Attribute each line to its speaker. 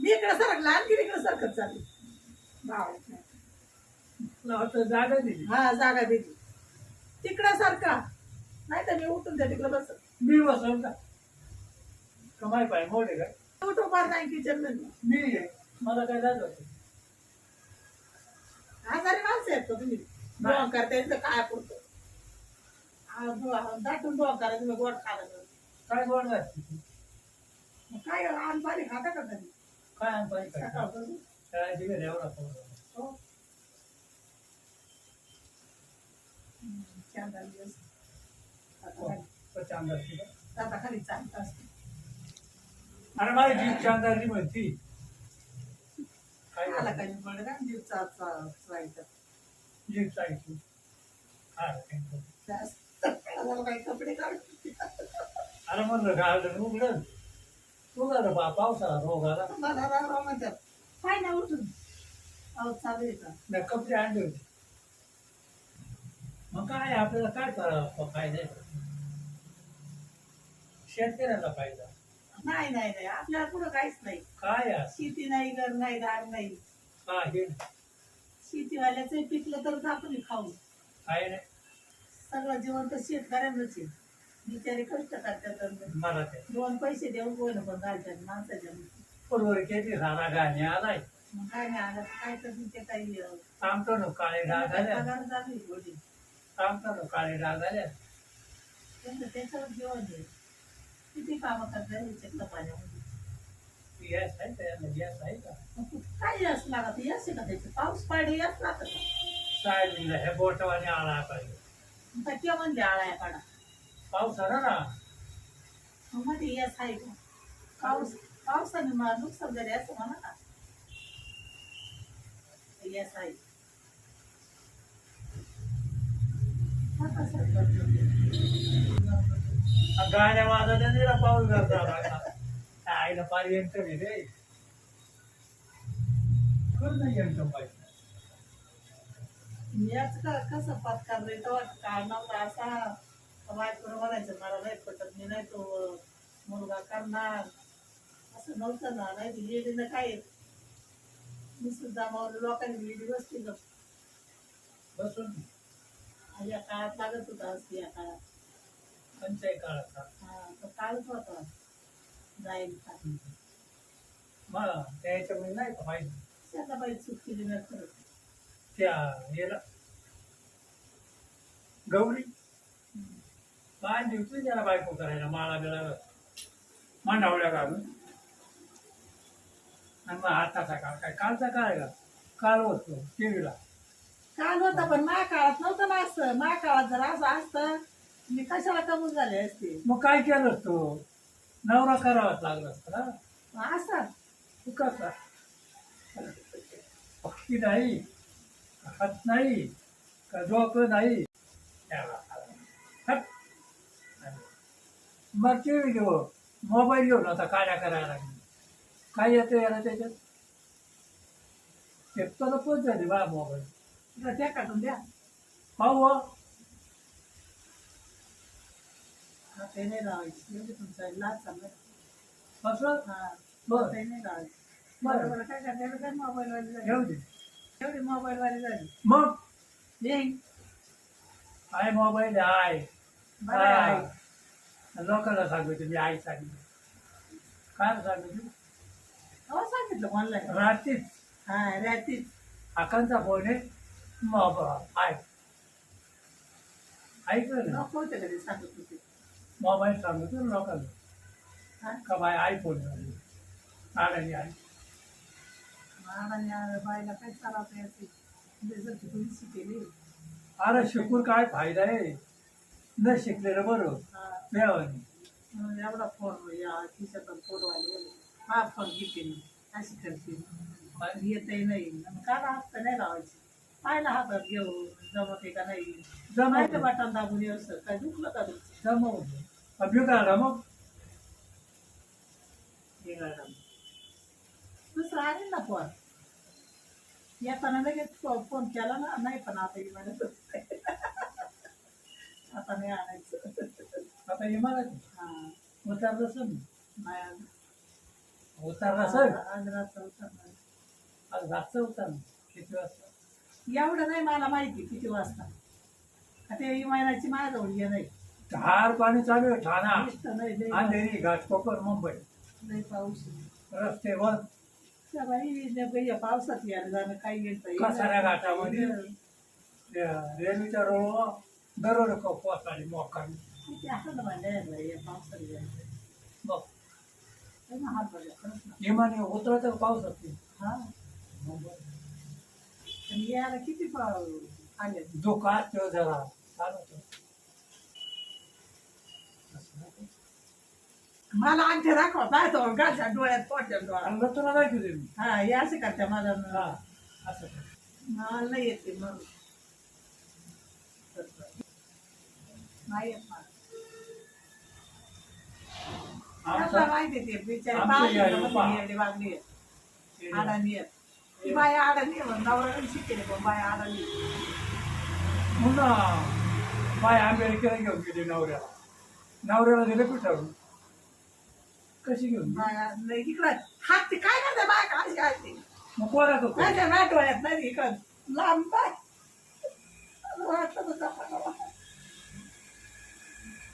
Speaker 1: मी इकडे सरकला आणखी इकडे सरकत चालली. भाव येत
Speaker 2: जागा दिली?
Speaker 1: हा जागा दिली. तिकडे सारखा नाही तर मी उठून द्या तिकडे बस
Speaker 2: मी बसवून का? कमाई पाय मोठे काय
Speaker 1: उठू पार नाही किचन
Speaker 2: मी. मला काय जात होतं?
Speaker 1: आजारी माणसं आहेत का तुम्ही? डोंग करता यांचं काय पुरतं? दाटून डोंग करा तुम्ही गोड खायला
Speaker 2: काय गोड
Speaker 1: काय आण पाणी खाता का कधी?
Speaker 2: काय आणि पाणी काय
Speaker 1: सकाळपासून
Speaker 2: काय दिलं एवढा फोन
Speaker 1: हम्म, चार दहा दिवस आता खाली-
Speaker 2: चांदाची
Speaker 1: आता खाली चालत असते
Speaker 2: अरे माझी जीप चांदाची म्हणती काय झालं?
Speaker 1: पडलं का जीव
Speaker 2: चायची हा काय
Speaker 1: कपडे काढ
Speaker 2: अरे म्हणलं गार्डन उघडन तुला बा पावसाळा रोग आला
Speaker 1: मला राव राव म्हणतात काय नाही उठून पाऊस चालू
Speaker 2: कपडे आणले होते मग काय आपल्याला काय करावं काय नाही शेतकऱ्याला फायदा
Speaker 1: नाही नाही नाही आपल्याला पुढं काहीच नाही
Speaker 2: काय
Speaker 1: शेती नाही घर नाही दार नाही
Speaker 2: हा हे
Speaker 1: शेतीवाल्याचं पिकलं तरच आपण खाऊ
Speaker 2: काय नाही
Speaker 1: सगळं जीवन तर शेतकऱ्यांनाच आहे बिचारे कष्ट करतात दोन पैसे देऊन कोण पण घालतात माणसाच्या
Speaker 2: पूर्व किती झाला गाणे आलाय.
Speaker 1: मग काय नाही आलं काय तर काही अं,
Speaker 2: ना काळे डाग झाल्या
Speaker 1: पगार चालू आहे थोडी.
Speaker 2: सांगतो ना काळे डाग झाल्या
Speaker 1: त्यांचं त्याच्यावर जेवण आहे. किती कामं करतात हे पाण्यामध्ये.
Speaker 2: गॅस आहे का याला? आहे का?
Speaker 1: मग काय यश लागत? यश आहे का त्याचे? पाऊस पाडे यश लागत
Speaker 2: सायलीला हे बोटवाने आला पाहिजे
Speaker 1: मग ते म्हणले आळाया काढा.
Speaker 2: पाऊस आला ना?
Speaker 1: मध्ये आहे का? पाऊस पावसाने मला नुकसान झाले असं म्हणा ना. आता सरकार
Speaker 2: गाण्या वाजत पाऊस घरचा आईला पार यंत्र रे कर नाही यंत्र पाहिजे
Speaker 1: याच का कसं पत्कार रे तो काढणार असा बायकोनं म्हणायचं मला नाही पटत मी नाही तो मुलगा करणार? असं नव्हतं ना नाही लेडीनं काय मी सुद्धा मग लोकांनी लेडी बसली का
Speaker 2: बसून
Speaker 1: या काळात लागत होता असं या काळात.
Speaker 2: पंचाय काळाचा
Speaker 1: हा तो काळच होता.
Speaker 2: त्याच्यामध्ये नाही का पाहिजे
Speaker 1: त्याला बाई चूक केली नाही खरं.
Speaker 2: त्या याला. गौरी? काय दिवशी त्याला बायको करायला माळा बिळा मांडावल्या घालून. आणि मग हाताचा काळ काय कालचा काळ का? काल होतो टीव्हीला.
Speaker 1: काल होता पण माझ्या काळात नव्हतं ना असं. माझ्या काळात जर असं असतं मी कशाला कमून झाले असते?
Speaker 2: मग काय केलं तो नवरा करावाच लागला असता ना.
Speaker 1: असं?
Speaker 2: तू कसा पक्षी नाही हात नाही का नाही. हट. मग टी व्ही घेऊ मोबाईल घेऊन आता काड्या करायला लागली. काय येतं याला त्याच्यात? शेतकऱ्याला पोच झाली बा मोबाईल.
Speaker 1: त्या काढून द्या.
Speaker 2: पाहू हो.
Speaker 1: ते नाही लावायची. म्हणजे तुमचा लाच चाललाय
Speaker 2: असं
Speaker 1: हा.
Speaker 2: बरं.
Speaker 1: ते नाही लावायची.
Speaker 2: बरं.
Speaker 1: बरं काय करते काय मोबाईल वाली
Speaker 2: घेऊ
Speaker 1: झाली
Speaker 2: दे.
Speaker 1: एवढी मोबाईल वाली झाली.
Speaker 2: मग?
Speaker 1: येईन.
Speaker 2: आहे मोबाईल आहे. लोकांना सांगतो मी आई सांगितलं काय सांगतो?
Speaker 1: हो सांगितलं ऑनलाईन
Speaker 2: रात्रीच.
Speaker 1: हा रात्रीच.
Speaker 2: काकांचा फोन आहे मग आहे ऐकलं ना
Speaker 1: नको होते कधी सांगत होते.
Speaker 2: मोबाईल सांगतो लोकांना.
Speaker 1: हा?
Speaker 2: का बाय आयफोन आणि आई.
Speaker 1: आणि आ- बाईला काय चालवता यायचे केली.
Speaker 2: अरे शिकून काय फायदा आहे? न शिकलेलं बरं.
Speaker 1: हा. म्हणून एवढा फोन या खिशातून फोटोवाले हा फोन घेते मी अशी करते येतही नाही काला हात नाही लावायची पाहिला हातात घेऊ जमते का नाही जमायचं बटन दाबून येऊ काय दुखलं का तुमचं
Speaker 2: जमव अभ्यू काढा मग
Speaker 1: बिघाडा दुसरं आहे ना फोन येताना लगेच फोन केला ना नाही पण आता होती. आता नाही आणायचं
Speaker 2: आता इमारत
Speaker 1: हा.
Speaker 2: उतरलं
Speaker 1: नाही आणलं.
Speaker 2: उतरला सर
Speaker 1: आज रात्र उतरणार
Speaker 2: आज रातचं उतरला. किती वाजता?
Speaker 1: एवढं नाही मला माहिती किती वाजता. आता ही महिन्याची माझ्याजवळ ये नाही.
Speaker 2: धार पाणी चालू आहे ठाणा.
Speaker 1: नाही
Speaker 2: अंधेरी घाटकोपर मुंबई.
Speaker 1: लई पाऊस.
Speaker 2: रस्ते बंद.
Speaker 1: बाई पावसात यायला जाणं काही येतं
Speaker 2: कसाऱ्या घाटामध्ये. रेल्वेच्या रोड दररोज पोचाली मोकामी. विमाने उतरत पाऊस असते?
Speaker 1: हा. यायला किती पाव आले?
Speaker 2: जो काच तो जरा
Speaker 1: मला आणखी दाखवा काय तो गाच्या डोळ्यात पोट्या
Speaker 2: तुला तुझे मी
Speaker 1: हा हे असे करते मला.
Speaker 2: हा असं.
Speaker 1: मला नाही येते मग. नाही येत मला. त्यांना माहिती ते बिचारी
Speaker 2: आमचं
Speaker 1: बाळाची
Speaker 2: यायला
Speaker 1: गंमत
Speaker 2: पहा.
Speaker 1: येडी वागली आहे. अडाणी आहे. ती बाई अडाणी आहे, नवरा शिकेल पण अडाणी आहे.
Speaker 2: पुन्हा बाय अमेरिकेला घेऊन गेली नवऱ्याला नवऱ्याला दिलं पिठावून कशी घेऊन?
Speaker 1: बाया नाही इकडं हात ते काय करते बाय काय काय ते
Speaker 2: मग कोणाचं कोण?
Speaker 1: माझ्या नाटवळ्यात नाही इकडं लांब बाय वाटलं तर.